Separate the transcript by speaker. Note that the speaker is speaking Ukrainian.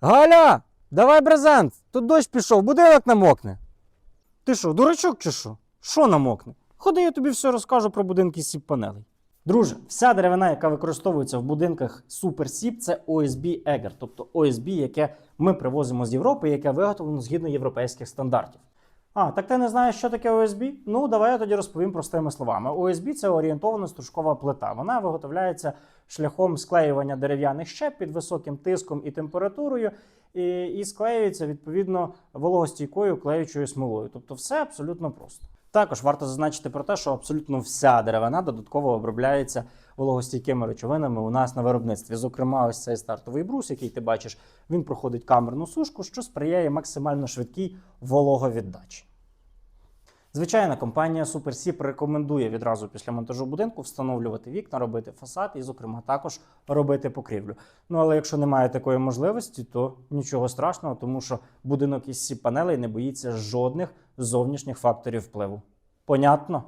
Speaker 1: Галя, давай брезент. Тут дощ пішов, будинок намокне. Ти що, дурачок чи що? Що намокне? Ходи, я тобі все розкажу про будинки сіп панелей. Друже, вся деревина, яка використовується в будинках SuperSIP, це OSB Eger, тобто OSB, яке ми привозимо з Європи, яке виготовлено згідно європейських стандартів. А, так ти не знаєш, що таке ОСБ? Ну, давай я тоді розповім простими словами. ОСБ – це орієнтована стружкова плита. Вона виготовляється шляхом склеювання дерев'яних щеп під високим тиском і температурою, і, і склеюється відповідно вологостійкою клеючою смолою. Тобто все абсолютно просто. Також варто зазначити про те, що абсолютно вся деревина додатково обробляється вологостійкими речовинами у нас на виробництві. Зокрема, ось цей стартовий брус, який ти бачиш, він проходить камерну сушку, що сприяє максимально швидкій вологовіддачі. Звичайно, компанія SuperSip рекомендує відразу після монтажу будинку встановлювати вікна, робити фасад і, зокрема, також робити покрівлю. Ну але якщо немає такої можливості, то нічого страшного, тому що будинок із сіп панелей не боїться жодних зовнішніх факторів впливу. Понятно?